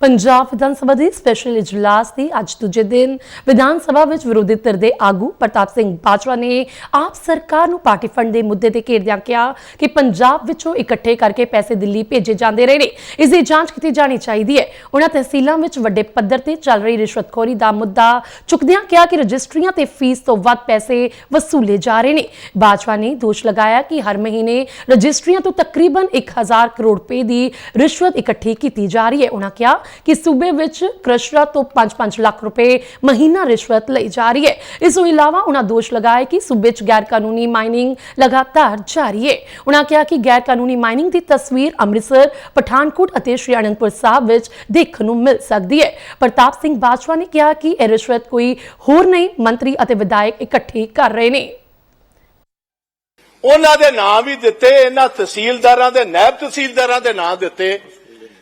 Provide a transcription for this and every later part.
ਪੰਜਾਬ ਵਿਧਾਨ ਸਭਾ ਦੇ ਸਪੈਸ਼ਲ ਇਜਲਾਸ ਦੀ ਅੱਜ ਦੂਜੇ ਦਿਨ ਵਿਧਾਨ ਸਭਾ ਵਿੱਚ ਵਿਰੋਧੀ ਧਿਰ ਦੇ ਆਗੂ ਪ੍ਰਤਾਪ ਸਿੰਘ ਬਾਜਵਾ ਨੇ ਆਪ ਸਰਕਾਰ ਨੂੰ ਪਾਰਟੀ ਫੰਡ ਦੇ ਮੁੱਦੇ ਤੇ ਘੇਰਦਿਆਂ ਕਿਹਾ ਕਿ ਪੰਜਾਬ ਵਿੱਚੋਂ ਇਕੱਠੇ ਕਰਕੇ ਪੈਸੇ ਦਿੱਲੀ ਭੇਜੇ ਜਾਂਦੇ ਰਹੇ ਨੇ। ਇਸ ਦੀ ਜਾਂਚ ਕੀਤੀ ਜਾਣੀ ਚਾਹੀਦੀ ਹੈ। ਉਹਨਾਂ ਤਹਿਸੀਲਾਂ ਵਿੱਚ ਵੱਡੇ ਪੱਧਰ ਤੇ ਚੱਲ ਰਹੀ ਰਿਸ਼ਵਤਖੋਰੀ ਦਾ ਮੁੱਦਾ ਚੁੱਕਦਿਆਂ ਕਿਹਾ ਕਿ ਰਜਿਸਟਰੀਆਂ ਤੇ ਫੀਸ ਤੋਂ ਵੱਧ ਪੈਸੇ ਵਸੂਲੇ ਜਾ ਰਹੇ ਨੇ। ਬਾਜਵਾ ਨੇ ਦੋਸ਼ ਲਗਾਇਆ ਕਿ ਹਰ ਮਹੀਨੇ ਰਜਿਸਟਰੀਆਂ ਤੋਂ ਤਕਰੀਬਨ 1000 ਕਰੋੜ ਰੁਪਏ ਦੀ ਰਿਸ਼ਵਤ ਇਕੱਠੀ ਕੀਤੀ ਜਾ ਰਹੀ ਹੈ। ਉਹਨਾਂ ਕਿਹਾ ਕਿ ਸੂਬੇ ਵਿੱਚ ਕ੍ਰਸ਼ਰਾਂ ਤੋਂ 5-5 ਲੱਖ ਰੁਪਏ ਮਹੀਨਾ ਰਿਸ਼ਵਤ ਲਈ ਜਾ ਰਹੀ ਹੈ। ਇਸ ਤੋਂ ਇਲਾਵਾ ਉਹਨਾਂ ਦੋਸ਼ ਲਗਾਇਆ ਕਿ ਸੂਬੇ 'ਚ ਗੈਰ ਕਾਨੂੰਨੀ ਮਾਈਨਿੰਗ ਲਗਾਤਾਰ ਜਾਰੀ ਹੈ। ਉਹਨਾਂ ਕਿਹਾ ਕਿ ਗੈਰ ਕਾਨੂੰਨੀ ਮਾਈਨਿੰਗ ਦੀ ਤਸਵੀਰ ਅੰਮ੍ਰਿਤਸਰ, ਪਠਾਨਕੋਟ ਅਤੇ ਸ਼੍ਰੀ ਅਨੰਦਪੁਰ ਸਾਹਿਬ ਵਿੱਚ ਦੇਖਣ ਨੂੰ ਮਿਲ ਸਕਦੀ ਹੈ। ਪ੍ਰਤਾਪ ਸਿੰਘ ਬਾਜਵਾ ਨੇ ਕਿਹਾ ਕਿ ਇਹ ਰਿਸ਼ਵਤ ਕੋਈ ਹੋਰ ਨਹੀਂ, ਮੰਤਰੀ ਅਤੇ ਵਿਧਾਇਕ ਇਕੱਠੇ ਕਰ ਰਹੇ ਨੇ। ਉਹਨਾਂ ਦੇ ਨਾਂ ਵੀ ਦਿੱਤੇ ਇਹਨਾਂ ਤਹਿਸੀਲਦਾਰਾਂ ਦੇ ਨਾਇਬ ਤਹਿਸੀਲਦਾਰਾਂ ਦੇ ਨਾਂ ਦਿੱਤੇ।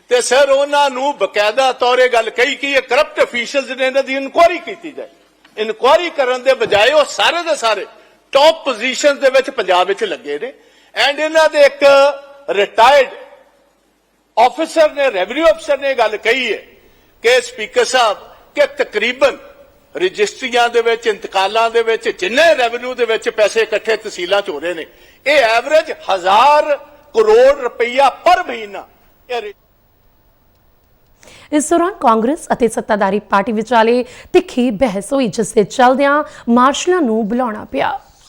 ਤੇ ਸਰ ਉਹਨਾਂ ਨੂੰ ਬਕਾਇਦਾ ਤੌਰ ਇਹ ਗੱਲ ਕਹੀ ਕਿ ਇਹ ਕਰਪਟ ਅਫੀਸ਼ੀਅਲਸ ਨੇ ਇਹਨਾਂ ਦੀ ਇਨਕੁਆਇਰੀ ਕੀਤੀ ਜਾਏ। ਇਨਕੁਆਇਰੀ ਕਰਨ ਦੇ ਬਜਾਏ ਉਹ ਸਾਰੇ ਦੇ ਸਾਰੇ ਟੌਪ ਪੋਜੀਸ਼ਨਸ ਦੇ ਵਿੱਚ ਪੰਜਾਬ ਵਿੱਚ ਲੱਗੇ ਨੇ। ਐਂਡ ਇਹਨਾਂ ਦੇ ਇੱਕ ਰਿਟਾਇਰਡ ਆਫੀਸਰ ਨੇ ਰੈਵਨਿਊ ਅਫਸਰ ਨੇ ਇਹ ਗੱਲ ਕਹੀ ਹੈ ਕਿ ਸਪੀਕਰ ਸਾਹਿਬ ਕਿ ਤਕਰੀਬਨ ਰਜਿਸਟਰੀਆਂ ਦੇ ਵਿੱਚ, ਇੰਤਕਾਲਾਂ ਦੇ ਵਿੱਚ, ਜਿੰਨੇ ਰੈਵਨਿਊ ਦੇ ਵਿੱਚ ਪੈਸੇ ਇਕੱਠੇ ਤਹਿਸੀਲਾਂ ਚ ਹੋ ਰਹੇ ਨੇ, ਇਹ ਐਵਰੇਜ 1000 ਕਰੋੜ ਰੁਪਈਆ ਪਰ ਮਹੀਨਾ ਇਹ ਇਸ ਦੌਰਾਨ ਕਾਂਗਰਸ ਅਤੇ ਸੱਤਾਧਾਰੀ ਪਾਰਟੀ ਵਿਚਾਲੇ ਤਿੱਖੀ ਬਹਿਸ ਹੋਈ, ਜਿਸ ਦੇ ਚੱਲਦਿਆਂ ਮਾਰਸ਼ਲਾਂ ਨੂੰ ਬੁਲਾਉਣਾ ਪਿਆ।